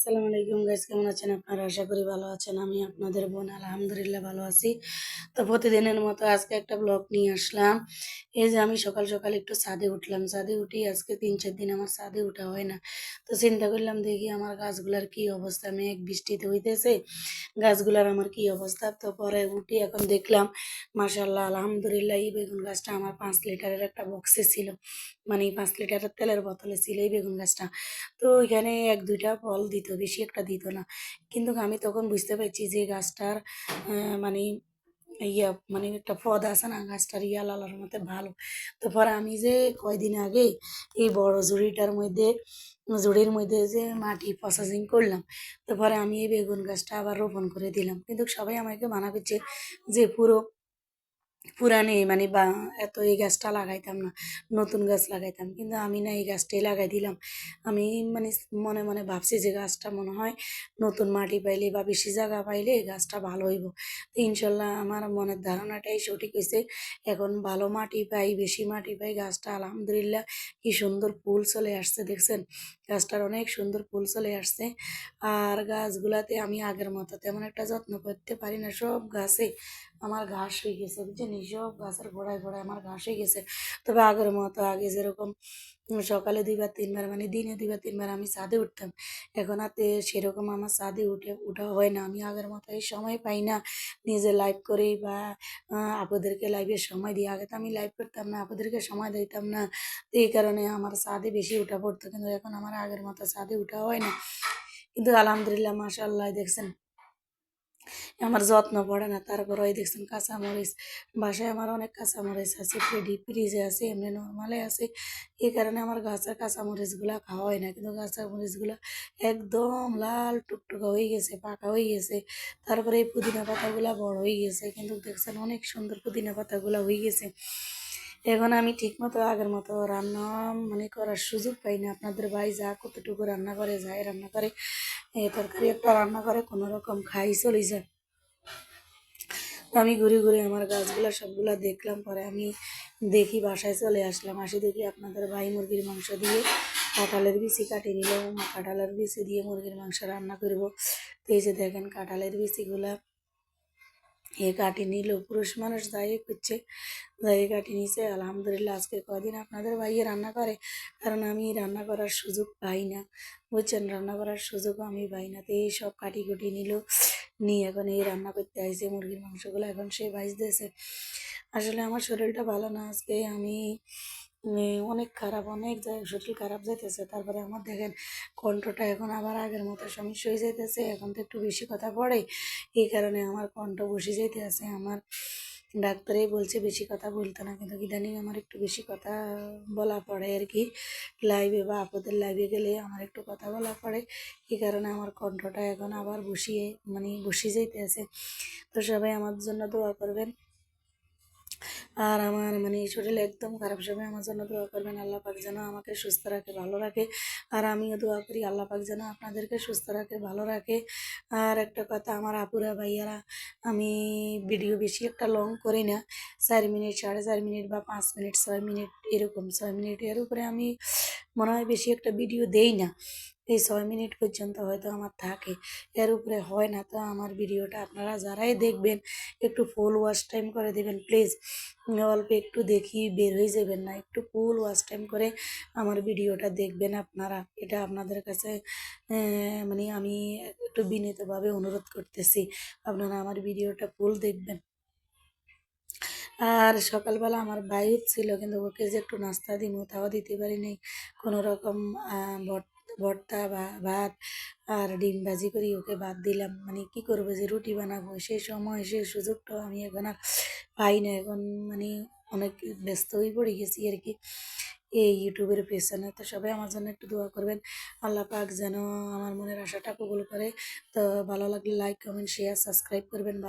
আসসালামু আলাইকুম গাইজ কেমন আছেন আপনারা? আশা করি ভালো আছেন। আমি আপনাদের বোন, আলহামদুলিল্লাহ ভালো আছি। তো প্রতিদিনের মতো আজকে একটা ব্লগ নিয়ে আসলাম। এই যে আমি সকাল সকাল একটু ছাদে উঠলাম। ছাদে উঠি, আজকে তিন চার দিন আমার ছাদে উঠা হয় না। তো চিন্তা করলাম, দেখি আমার গাছগুলার কি অবস্থা। মেঘ বৃষ্টিতে হইতেছে, গাছগুলার আমার কি অবস্থা? তো পরে উঠি, এখন দেখলাম মাসাল্লাহ আলহামদুলিল্লাহ, এই বেগুন গাছটা আমার পাঁচ লিটারের একটা বক্সে ছিল। মানে পাঁচ লিটারের তেলের বোতলে ছিল এই বেগুন গাছটা। তো ওইখানে এক দুইটা ফল দিত। বেশি একটা দিত না। কিন্তু আমি তখন বুঝতে পারছি যে গাছটার মানে ইয়া মানে একটা পদ আছে না, গাছটার ইয়া লালার মধ্যে ভালো। তো পরে আমি যে কয়দিন আগে এই বড় ঝুড়িটার মধ্যে, ঝুড়ির মধ্যে যে মাটি প্রসেসিং করলাম, তো পরে আমি এই বেগুন গাছটা আবার রোপণ করে দিলাম। কিন্তু সবাই আমাকে মানা করছে যে পুরো পুরানি মানে বা এত এই গাছটা লাগাইতাম না, নতুন গাছ লাগাইতাম। কিন্তু আমি না এই গাছটাই লাগাই দিলাম। আমি মানে মনে মনে ভাবছি যে গাছটা মনে হয় নতুন মাটি পাইলে বা বেশি জায়গা পাইলে এই গাছটা ভালো হইব। তো ইনশাল্লাহ আমার মনের ধারণাটাই সঠিক হয়েছে এখন ভালো মাটি পাই, বেশি মাটি পাই গাছটা, আলহামদুলিল্লাহ কি সুন্দর ফুল চলে আসছে দেখছেন? গাছটার অনেক সুন্দর ফুল চলে আসছে। আর গাছগুলাতে আমি আগের মতো তেমন একটা যত্ন করতে পারি না, সব গাছে আমার ঘাস হয়ে গেছে, বুঝছেন? সব গাছের গোড়ায় গোড়ায় আমার ঘাস গেছে। তবে আগের মতো আগে যেরকম সকালে দুইবার তিনবার মানে দিনে দুইবার তিনবার আমি ছাদে উঠতাম। এখন আর সেরকম আমার ছাদে উঠে উঠা হয় না। আমি আগের মতো এই সময় পাই না। নিজে লাইভ করি বা আহ, আপুদেরকে লাইভের সময় দিই। আগে তো আমি লাইভ করতাম না আপুদেরকে সময় দিতাম না। এই কারণে আমার ছাদে বেশি উঠা পড়তো। কিন্তু এখন আমার আগের মতো ছাদে উঠা হয় না। কিন্তু আলহামদুলিল্লাহ মাশাআল্লাহ দেখছেন। আমার যত্ন পড়ে না তারপরে ওই দেখছেন কাঁচামরিচ। বাসায় আমার অনেক কাঁচামরিচ আছে, ফ্রিডি, ফ্রিজে আছে, এমনি নর্মালে আছে। এই কারণে আমার গাছের কাঁচামরিচগুলো খাওয়া হয় না, কিন্তু কাঁচামরিচগুলো একদম লাল টুকটুকা হয়ে গেছে, পাকা হয়ে গেছে। তারপরে এই পুদিনা পাতাগুলো বড় হয়ে গেছে, কিন্তু দেখছেন অনেক সুন্দর পুদিনা পাতাগুলো হয়ে গেছে। এখন আমি ঠিক মতো আগের মতো রান্না মানে করার সুযোগ পাই না। আপনাদের ভাই যা কতটুকু রান্না করে যায় রান্না করে। এ তরকারি একটা রান্না করে, কোনো রকম খাই, চলে যায়। আমি ঘুরে ঘুরে আমার গাছগুলা সবগুলা দেখলাম, পরে আমি দেখি বাসায় চলে আসলাম। আসি দেখি আপনাদের ভাই মুরগির মাংস দিয়ে কাঁঠালের বিচি কাটিয়ে নিলাম কাঁঠালের বিচি দিয়ে মুরগির মাংস রান্না করব। তো এই যে দেখেন, কাঁঠালের বিচিগুলা এ কাটি নিল, পুরুষ মানুষ দায়ে করছে দায়ে কাটি নিছে। আলহামদুলিল্লাহ, আজকে কদিন আপনাদের ভাইয়ে রান্না করে, কারণ আমি রান্না করার সুযোগ পাই না। বুঝছেন, রান্না করার সুযোগও আমি পাই না। তো এই সব কাটি কুটি নিল, নিয়ে এখন এই রান্না করতে আইছে, মুরগির মাংসগুলো এখন সে ভাজতেছে। আসলে আমার শরীরটা ভালো না, আজকে আমি অনেক খারাপ, অনেক শরীর খারাপ যাইতেছে। তারপরে আমার দেখেন কণ্ঠটা এখন আবার আগের মতো সমস্যা হয়ে যাইতেছে, এখন তো একটু বেশি কথা পড়ে। এই কারণে আমার কণ্ঠ বসে যেতে আছে আমার ডাক্তারেই বলছে বেশি কথা বলতো না, কিন্তু ইদানিং আমার একটু বেশি কথা বলা পড়ে আর কি। লাইভে বা আপদের লাইভে গেলে আমার একটু কথা বলা পড়ে। এই কারণে আমার কণ্ঠটা এখন আবার বসিয়ে মানে বসে যেতে আছে তো সবাই আমার জন্য দোয়া করবেন। আর আমার মানে শরীর একদম খারাপ সময় আমার জন্য দোয়া করবেন, আল্লাহ পাক যেন আমাকে সুস্থ রাখে, ভালো রাখে। আর আমিও দোয়া করি, আল্লাহ পাক যেন আপনাদেরকে সুস্থ রাখে, ভালো রাখে। আর একটা কথা, আমার আপুরা, ভাইয়ারা, আমি ভিডিও বেশি একটা লং করি না। চার মিনিট, সাড়ে চার মিনিট বা পাঁচ মিনিট, ছয় মিনিট, এরকম ছয় মিনিট এর উপরে আমি মনে হয় বেশি একটা ভিডিও দেই না। এই ছয় মিনিট পর্যন্ত হয়তো আমার থাকে। এর উপরে হয় না তো আমার ভিডিওটা আপনারা যারাই দেখবেন, একটু ফুল ওয়াচ টাইম করে দেবেন। প্লিজ অল্প একটু দেখি, বের হয়ে যাবেন না। একটু ফুল ওয়াচ টাইম করে আমার ভিডিওটা দেখবেন আপনারা। এটা আপনাদের কাছে মানে আমি একটু বিনীতভাবে অনুরোধ করতেছি, আপনারা আমার ভিডিওটা ফুল দেখবেন। আর সকালবেলা আমার ভাই ছিল কিন্তু ওকে যে একটু নাস্তা দিব তাও দিতে পারি নাই কোনো রকম ভর্ত- বা ভাত আর ডিম ভাজি করি, ওকে ভাত দিলাম। মানে কি করব যে রুটি বানাবো? সেই সময় সেই সুযোগটাও আমি এখন আর পাই না। এখন মানে অনেক ব্যস্ত হয়ে পড়ে গেছি আর কি। এই ইউটিউবের পেছনে। তো সবাই আমার জন্য একটু দোয়া করবেন। আল্লাহ পাক যেন আমার মনের আশাটা কবুল করে। তো ভালো লাগলে লাইক কমেন্ট শেয়ার সাবস্ক্রাইব করবেন।